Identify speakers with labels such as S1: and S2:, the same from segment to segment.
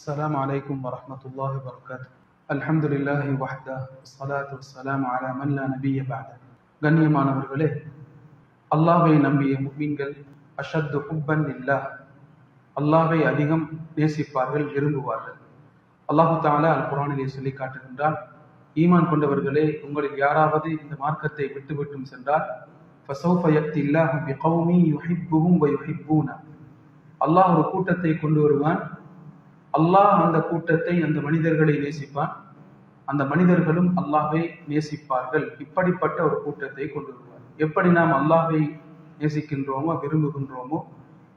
S1: السلام عليكم ورحمة الله وبركاته الحمد لله وحده والصلاة والسلام على من لا نبي بعده கண்ணியமானவர்களே அல்லாஹ்வை நம்பிய முஃமின்கள் அஷத்து ஹுப்பன் இல்லா அல்லாஹ்வை அதிகம் நேசிப்பார்கள் விரும்புவார்கள் அல்லாஹு தாலா அல் குரானிலே சொல்லி காட்டுகின்றான் ஈமான் கொண்டவர்களே உங்களில் யாராவது இந்த மார்க்கத்தை விட்டுவிட்டும் சென்றால் فَسَوْفَ يَأْتِي اللَّهُ بِقَوْمٍ يُحِبُّهُمْ وَيُحِبُّونَ அல்லாஹ் ஒரு கூட்டத்தை கொண்டு வருவான் அல்லாஹ் அந்த கூட்டத்தை அந்த மனிதர்களை நேசிப்பான். அந்த மனிதர்களும் அல்லாஹை நேசிப்பார்கள். இப்படிப்பட்ட ஒரு கூட்டத்தை கொண்டு வருவார். எப்படி நாம் அல்லாஹை நேசிக்கின்றோமோ விரும்புகின்றோமோ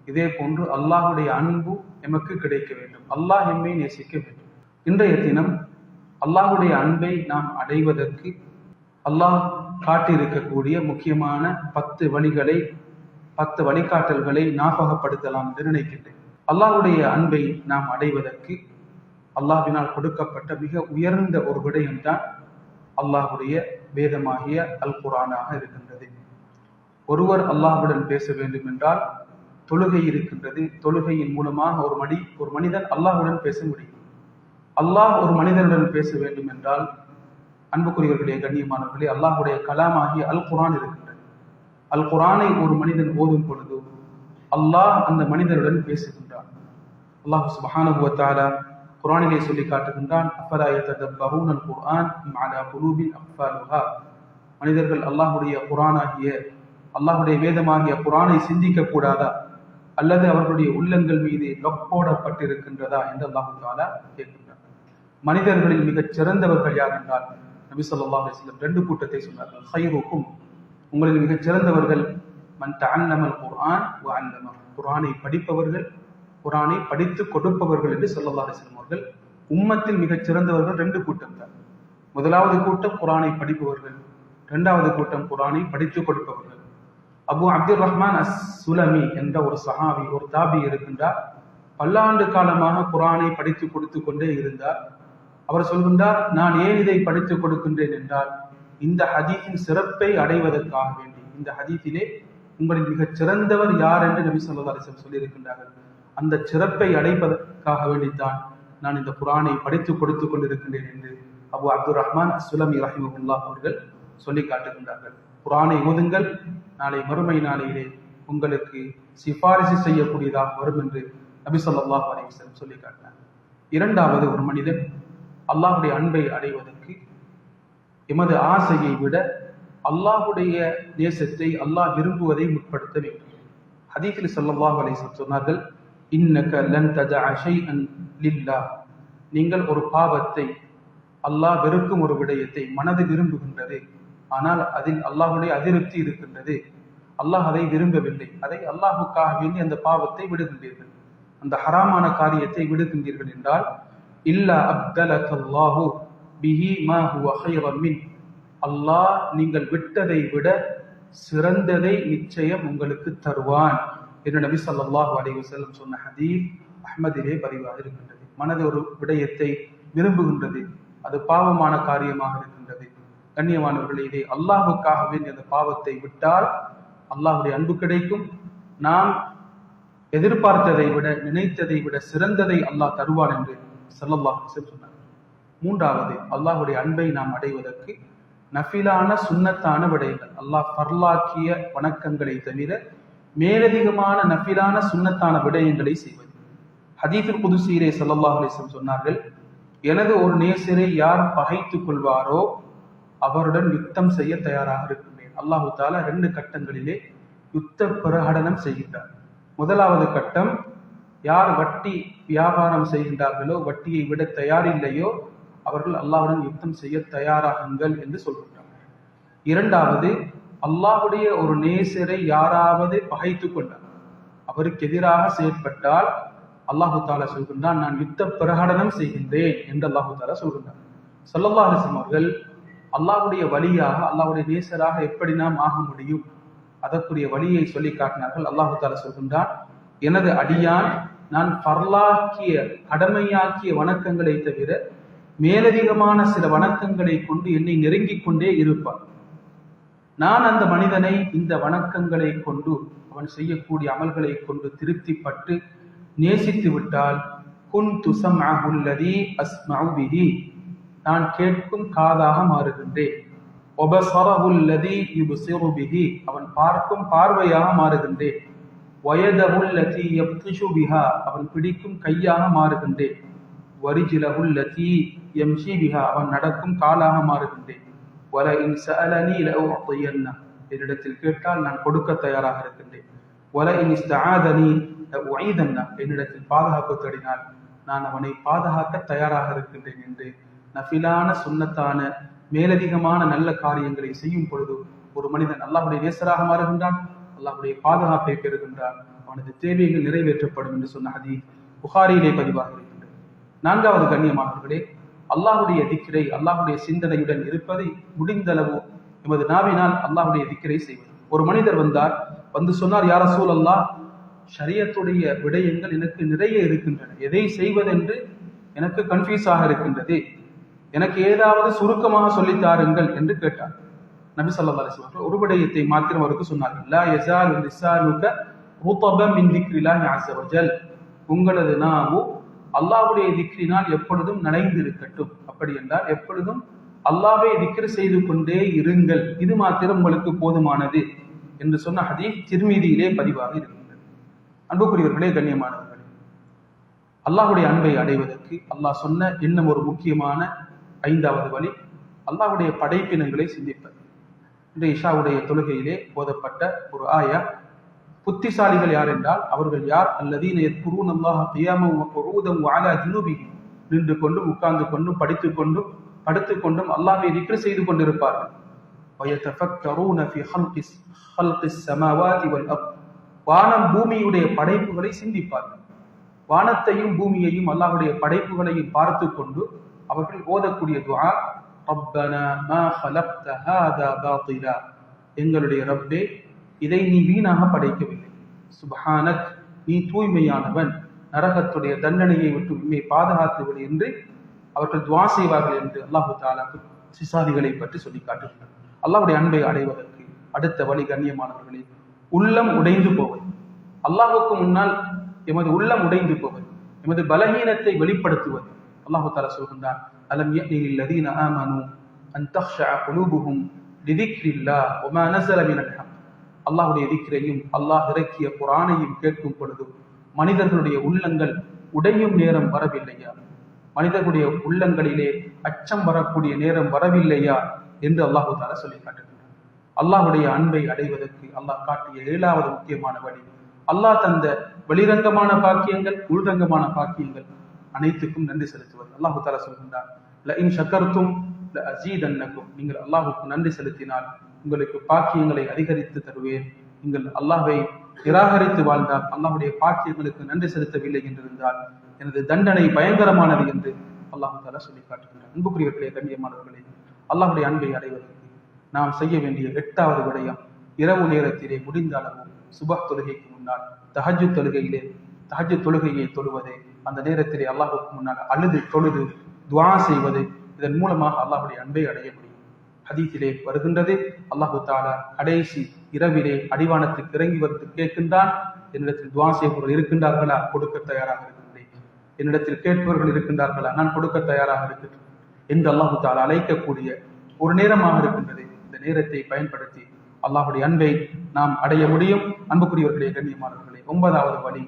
S1: இதே போன்று அல்லாஹுடைய அன்பு எமக்கு கிடைக்க வேண்டும். அல்லாஹ் எம்மை நேசிக்க வேண்டும். இன்றைய தினம் அல்லாஹ்வுடைய அன்பை நாம் அடைவதற்கு அல்லாஹ் காட்டியிருக்கக்கூடிய முக்கியமான பத்து வழிகளை பத்து வழிகாட்டல்களை ஞாபகப்படுத்தலாம் என்று நினைக்கின்றேன். அல்லாஹுடைய அன்பை நாம் அடைவதற்கு அல்லாஹினால் கொடுக்கப்பட்ட மிக உயர்ந்த ஒரு விடயம்தான் அல்லாஹ்வுடைய வேதமாகிய அல் குரானாக இருக்கின்றது. ஒருவர் அல்லாஹுடன் பேச வேண்டும் என்றால் தொழுகை இருக்கின்றது. தொழுகையின் மூலமாக ஒரு மணி ஒரு மனிதன் அல்லாஹுடன் பேச முடியும். அல்லாஹ் ஒரு மனிதனுடன் பேச வேண்டும் என்றால் அன்புக்குரியவர்களே கண்ணியமானவர்களே அல்லாஹுடைய கலாமாகிய அல் குரான் இருக்கின்றது. அல் குரானை ஒரு மனிதன் ஓதும் பொழுது அல்லாஹ் அந்த மனிதருடன் பேசுகின்றான். அல்லாஹ் சுபஹானஹு குரானிலே சொல்லி காட்டுகின்றான் அஃபலா குர்ஆன் குலூபின் அக்ஃபாலுஹா மனிதர்கள் அல்லாஹுடைய குரானாகிய அல்லாஹுடைய வேதமாகிய குரானை சிந்திக்க கூடாதா? அல்லது அவர்களுடைய உள்ளங்கள் மீது லொக்கோடப்பட்டிருக்கின்றதா என்று அல்லாஹு தாலா கேட்கின்றார் மனிதர்களில் மிகச் சிறந்தவர்கள் யார் என்றால் நபி ஸல்லல்லாஹு அலைஹி ரெண்டு கூட்டத்தை சொன்னார்கள். ஹைரோக்கும் உங்களில் மிகச் சிறந்தவர்கள் மன் தஅல்லமல் குர்ஆன் வ அல்லம குர்ஆனை படிப்பவர்கள் குர்ஆனை படித்து கொடுப்பவர்கள் என்று ஸல்லல்லாஹு அலைஹி வஸல்லம் அவர்கள் உம்மத்தில் மிகச் சிறந்தவர்கள் ரெண்டு கூட்டம் தான். முதலாவது கூட்டம் குர்ஆனை படிப்பவர்கள் இரண்டாவது கூட்டம் குர்ஆனை படித்து கொடுப்பவர்கள். Abu Abdul Rahman as Sulami என்ற ஒரு சஹாபி ஒரு தாபி இருக்கின்றார். பல்லாண்டு காலமாக குரானை படித்து கொடுத்து கொண்டே இருந்தார். அவர் சொல்கின்றார் நான் ஏன் இதை படித்துக் கொடுக்கின்றேன்? என்றால் இந்த ஹதீஸின் சிறப்பை அடைவதற்காக வேண்டி. இந்த ஹதீஸிலே உங்களின் மிகச் சிறந்தவர் யார் என்று நபி சொல்லா அலிசம் சொல்லியிருக்கின்றார்கள். அந்த சிறப்பை அடைப்பதற்காக வேண்டித்தான் நான் இந்த குரானை படித்து கொடுத்து கொண்டிருக்கின்றேன் என்று அபு அப்துல் ரஹ்மான் சுலமி ரஹிமுல்லா அவர்கள் சொல்லி காட்டுகின்றார்கள். குரானை ஓதுங்கள் நாளை மறுமை நாளையிலே உங்களுக்கு சிபாரிசு செய்யக்கூடியதாக வரும் என்று நபி சொல்லாஹ் அலிவசம் சொல்லி காட்டினார். இரண்டாவது ஒரு மனிதன் அல்லாஹுடைய அன்பை அடைவதற்கு எமது ஆசையை விட அல்லாஹுடைய தேசத்தை அல்லாஹ் விரும்புவதை முற்படுத்த வேண்டும். ஹதீஃபில் சல்லாஹ் அலைஹி சொன்னார்கள் இன்னக லன் அஷை அன் லில்லா. நீங்கள் ஒரு பாவத்தை அல்லாஹ் வெறுக்கும் ஒரு விடயத்தை மனது விரும்புகின்றது ஆனால் அதில் அல்லாஹுடைய அதிருப்தி இருக்கின்றது. அல்லாஹ் அதை விரும்பவில்லை. அதை அல்லாஹுக்காக வேண்டி அந்த பாவத்தை விடுகின்றீர்கள். அந்த ஹராமான காரியத்தை விடுகின்றீர்கள் என்றால் இல்லா அப்தலகல்லாஹு பிஹி மா ஹுவ கைரன் மின். அல்லாஹ் நீங்கள் விட்டதை விட சிறந்ததை நிச்சயம் உங்களுக்கு தருவான் என்று நபி சொல்லாஹ் அலைவு செல்லம் சொன்ன ஹதீப் அஹ்மதிலே பதிவாக இருக்கின்றது. மனது ஒரு விடயத்தை விரும்புகின்றது. அது பாவமான காரியமாக இருக்கின்றது. கண்ணியமானவர்களே இதை அல்லாஹுக்காகவே அந்த பாவத்தை விட்டால் அல்லாஹுடைய அன்பு கிடைக்கும். நாம் எதிர்பார்த்ததை விட நினைத்ததை விட சிறந்ததை அல்லாஹ் தருவான் என்று செல்லல்லாஹ் சொன்னார் மூன்றாவது அல்லாஹுடைய அன்பை நாம் அடைவதற்கு நஃபிலான சுன்னத்தான விடயங்கள். அல்லாஹ் பர்லாக்கிய வணக்கங்களை தவிர மேலதிகமான நஃபிலான சுன்னத்தான விடயங்களை செய்வது ஹதீஃபில் புதுசீரே சல்லல்லாஹ் அலிஸ்லம் சொன்னார்கள் எனது ஒரு நேசரை யார் பகைத்துக் கொள்வாரோ அவருடன் யுத்தம் செய்ய தயாராக இருக்கின்றேன். அல்லாஹு தாலா ரெண்டு கட்டங்களிலே யுத்த பிரகடனம் செய்கின்றார். முதலாவது கட்டம் யார் வட்டி வியாபாரம் செய்கின்றார்களோ வட்டியை விட தயாரில்லையோ அவர்கள் அல்லாஹுடன் யுத்தம் செய்ய தயாராகுங்கள் என்று சொல்கின்றாங்க இரண்டாவது அல்லாஹுடைய ஒரு நேசரை யாராவது பகைத்து கொண்டார். அவருக்கு எதிராக செயற்பட்டால் அல்லாஹு தாலா சொல்கின்றான் நான் யுத்த பிரகடனம் செய்கின்றேன் என்று அல்லாஹு தாலா சொல்கின்றார். சொல்லல்லா அலிஸ்லாம் அவர்கள் அல்லாஹுடைய வழியாக அல்லாஹுடைய நேசராக எப்படி நாம் ஆக முடியும்? அதற்குரிய வழியை சொல்லி காட்டினார்கள். அல்லாஹு தாலா சொல்கின்றான் எனது அடியான் நான் பர்லாக்கிய கடமையாக்கிய வணக்கங்களை தவிர மேலதிகமான சில வணக்கங்களை கொண்டு என்னை நெருங்கிக் கொண்டே இருப்பான். நான் அந்த மனிதனை இந்த வணக்கங்களை கொண்டு அவன் செய்யக்கூடிய அமல்களை கொண்டு திருப்திப்பட்டு நேசித்து விட்டால் குன் துசம் அகுல்லதி அஸ்மஉ நான் கேட்கும் காதாக மாறுகின்றேன். ஒபசரஹு அல்லதி அவன் பார்க்கும் பார்வையாக மாறுகின்றேன். வயதஹு அல்லதி பிஹா அவன் பிடிக்கும் கையாக மாறுகின்றேன். வரிஜிலஹு அல்லதி பிஹா அவன் நடக்கும் காலாக மாறுகின்றேன். வல இன் சஅலனி லஅுஅத்தியன்ன என்னிடத்தில் கேட்டால் நான் கொடுக்க தயாராக இருக்கின்றேன். வல இன் இஸ்தஆதனி என்னிடத்தில் பாதுகாப்பு தேடினால் நான் அவனை பாதுகாக்க தயாராக இருக்கின்றேன் என்று. நஃபிலான சுன்னத்தான மேலதிகமான நல்ல காரியங்களை செய்யும் பொழுது ஒரு மனிதன் அல்லாஹுடைய நேசராக மாறுகின்றான் அல்லாஹுடைய பாதுகாப்பை பெறுகின்றான். அவனது தேவைகள் நிறைவேற்றப்படும் என்று சொன்ன ஹதீஸ் புகாரியிலே பதிவாக இருக்கின்றது நான்காவது கண்ணியமானவர்களே அல்லாஹுடைய திக்கிரை அல்லாஹுடைய சிந்தனையுடன் இருப்பதை முடிந்தளவு எமது நாவினால் அல்லாஹுடைய திக்கிரை செய்வது. ஒரு மனிதர் வந்தார் வந்து சொன்னார் யார சூழல்லா ஷரியத்துடைய விடயங்கள் எனக்கு நிறைய இருக்கின்றன. எதை செய்வதென்று எனக்கு கன்ஃபியூஸ் ஆக இருக்கின்றது. எனக்கு ஏதாவது சுருக்கமாக சொல்லித் தாருங்கள் என்று கேட்டார். நபி ஸல்லல்லாஹு அலைஹி ஒரு விடயத்தை மாத்திரம் அவருக்கு சொன்னார் இல்லா யஸாலு லிசானுக ருத்தபம் மின் உங்களது நாவு அல்லாவுடைய திக்ரினால் எப்பொழுதும் நனைந்திருக்கட்டும். அப்படி என்றால் எப்பொழுதும் அல்லாவை திக்ரு செய்து கொண்டே இருங்கள். இது மாத்திரம் உங்களுக்கு போதுமானது என்று சொன்ன அதே திருமீதியிலே பதிவாக இருக்கின்றது. அன்புக்குரியவர்களே கண்ணியமானவர்களே அல்லாஹுடைய அன்பை அடைவதற்கு அல்லாஹ் சொன்ன இன்னும் ஒரு முக்கியமான ஐந்தாவது வழி அல்லாஹுடைய படைப்பினங்களை சிந்திப்பது. இந்த இஷாவுடைய தொழுகையிலே போதப்பட்ட ஒரு ஆயா புத்திசாலிகள் யார் என்றால் அவர்கள் யார்? அல்லதீன எத்குரூன் அல்லாஹ் கியாமம் நின்று கொண்டும் உட்கார்ந்து கொண்டும் படித்து கொண்டும் படுத்து கொண்டும் அல்லாஹை நிற்று செய்து கொண்டிருப்பார்கள். வானம் பூமியுடைய படைப்புகளை சிந்திப்பார்கள். வானத்தையும் பூமியையும் அல்லாஹுடைய படைப்புகளையும் பார்த்து கொண்டு அவர்கள் ஓதக்கூடிய துவா ரப்பனா மா ஹலப்த ஹாதா பாத்திலா. எங்களுடைய ரப்பே இதை நீ வீணாக படைக்கவில்லை. சுபஹானக் நீ தூய்மையானவன். நரகத்துடைய தண்டனையை விட்டு உண்மை பாதுகாத்துவிடு என்று அவர்கள் துவா செய்வார்கள் என்று அல்லாஹு தாலா சிசாதிகளை பற்றி சொல்லி காட்டுகிறார் அல்லாஹுடைய அன்பை அடைவதற்கு அடுத்த வழி கண்ணியமானவர்களே உள்ளம் உடைந்து போவது. அல்லாஹுக்கு முன்னால் எமது உள்ளம் உடைந்து போவது எமது பலகீனத்தை வெளிப்படுத்துவது. அல்லாஹு தாலா சொல்கின்றான் அலம் லதீன ஆமனு அன் தக்ஷா குலூபுகும் லிதிக்ரில்லா வமா நஸல மினல் அல்லாஹுடைய அல்லாஹ்வுடைய அல்லாஹ் இறக்கிய குரானையும் கேட்கும் பொழுது மனிதர்களுடைய உள்ளங்கள் உடையும் நேரம் வரவில்லையா? மனிதர்களுடைய உள்ளங்களிலே அச்சம் வரக்கூடிய நேரம் வரவில்லையா? என்று அல்லாஹு தாலா சொல்லி காட்டுகிறார் அல்லாஹ்வுடைய அன்பை அடைவதற்கு அல்லாஹ் காட்டிய ஏழாவது முக்கியமான வழி அல்லாஹ் தந்த வெளிரங்கமான பாக்கியங்கள் உள்ரங்கமான பாக்கியங்கள் அனைத்துக்கும் நன்றி செலுத்துவது. அல்லாஹு தாலா சொல்கின்றார் ல அஜீதன்னக்கும் நீங்கள் அல்லாஹுக்கு நன்றி செலுத்தினால் உங்களுக்கு பாக்கியங்களை அதிகரித்து தருவேன். நீங்கள் அல்லாஹை நிராகரித்து வாழ்ந்தால் அல்லாஹுடைய பாக்கியங்களுக்கு நன்றி செலுத்தவில்லை என்றிருந்தால் எனது தண்டனை பயங்கரமானது என்று அல்லாஹு தாலா சொல்லி காட்டுகின்றார். அன்புக்குரியவர்களே கண்ணியமானவர்களே அல்லாஹுடைய அன்பை அடைவதற்கு நாம் செய்ய வேண்டிய எட்டாவது விடயம் இரவு நேரத்திலே முடிந்த அளவு சுபஹ் தொழுகைக்கு முன்னால் தஹஜு தொழுகையிலே தஹஜு தொழுகையை தொழுவது. அந்த நேரத்திலே அல்லாஹுக்கு முன்னால் அழுது தொழுது துவா செய்வது இதன் மூலமாக அல்லாஹுடைய அன்பை அடைய முடியும். ஹதீஸிலே வருகின்றது அல்லாஹு தாலா கடைசி இரவிலே அடிவானத்துக்கு இறங்கி வந்து கேட்கின்றான். என்னிடத்தில் துவா செய்பவர்கள் இருக்கின்றார்களா? கொடுக்க தயாராக இருக்கின்றேன். என்னிடத்தில் கேட்பவர்கள் இருக்கின்றார்களா? நான் கொடுக்க தயாராக இருக்கின்றேன். என்று அல்லாஹு தாலா அழைக்கக்கூடிய ஒரு நேரமாக இருக்கின்றது. இந்த நேரத்தை பயன்படுத்தி அல்லாஹுடைய அன்பை நாம் அடைய முடியும். அன்புக்குரியவர்களே கண்ணியமானவர்களே ஒன்பதாவது வழி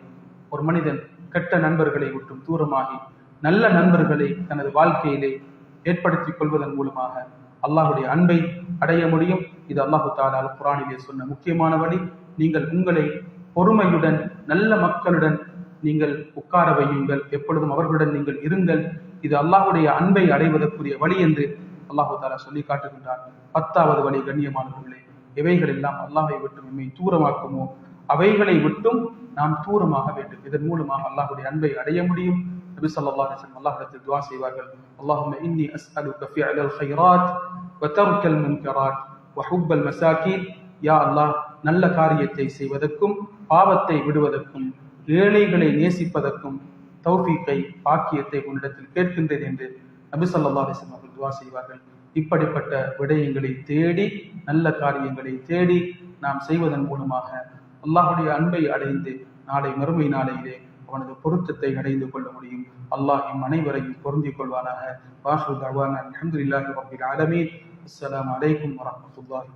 S1: ஒரு மனிதன் கெட்ட நண்பர்களை விட்டும் தூரமாகி நல்ல நண்பர்களை தனது வாழ்க்கையிலே ஏற்படுத்திக் கொள்வதன் மூலமாக அல்லாஹுடைய அன்பை அடைய முடியும். இது அல்லாஹு தாலால் குரானிலே சொன்ன முக்கியமான வழி. நீங்கள் உங்களை பொறுமையுடன் நல்ல மக்களுடன் நீங்கள் உட்கார வையுங்கள். எப்பொழுதும் அவர்களுடன் நீங்கள் இருங்கள். இது அல்லாஹுடைய அன்பை அடைவதற்குரிய வழி என்று அல்லாஹு தாலா சொல்லி காட்டுகின்றார் பத்தாவது வழி கண்ணியமானவர்களே எவைகள் எல்லாம் அல்லாஹை விட்டு நம்மை தூரமாக்குமோ? அவைகளை விட்டும் நாம் தூரமாக வேண்டும். இதன் மூலமாக அல்லாஹுடைய அன்பை அடைய முடியும். நபி ஸல்லல்லாஹு அலைஹி வஸல்லம் செய்வார்கள் அல்லாஹும்ம இன்னி அஸ்அலுக ஃபிஅலல் கைராத் வ முன்கராத் வஹுப்பல் ஹுப்பல் யா அல்லாஹ் நல்ல காரியத்தை செய்வதற்கும் பாவத்தை விடுவதற்கும் ஏழைகளை நேசிப்பதற்கும் தௌஃபீக்கை பாக்கியத்தை உன்னிடத்தில் கேட்கின்றேன் என்று நபி ஸல்லல்லாஹு அவர்கள் துவா செய்வார்கள். இப்படிப்பட்ட விடயங்களை தேடி நல்ல காரியங்களை தேடி நாம் செய்வதன் மூலமாக அல்லாஹுடைய அன்பை அடைந்து நாளை மறுமை நாளையிலே அவனது பொருத்தத்தை அடைந்து கொள்ள முடியும். அல்லாஹ் இம் அனைவரையும் பொருந்திக் கொள்வானாக. வாசு தவான அல்ஹம்துலில்லாஹி ரப்பில் ஆலமீன். அஸ்லாம் அலைக்கும் வரஹ்மத்துல்லாஹி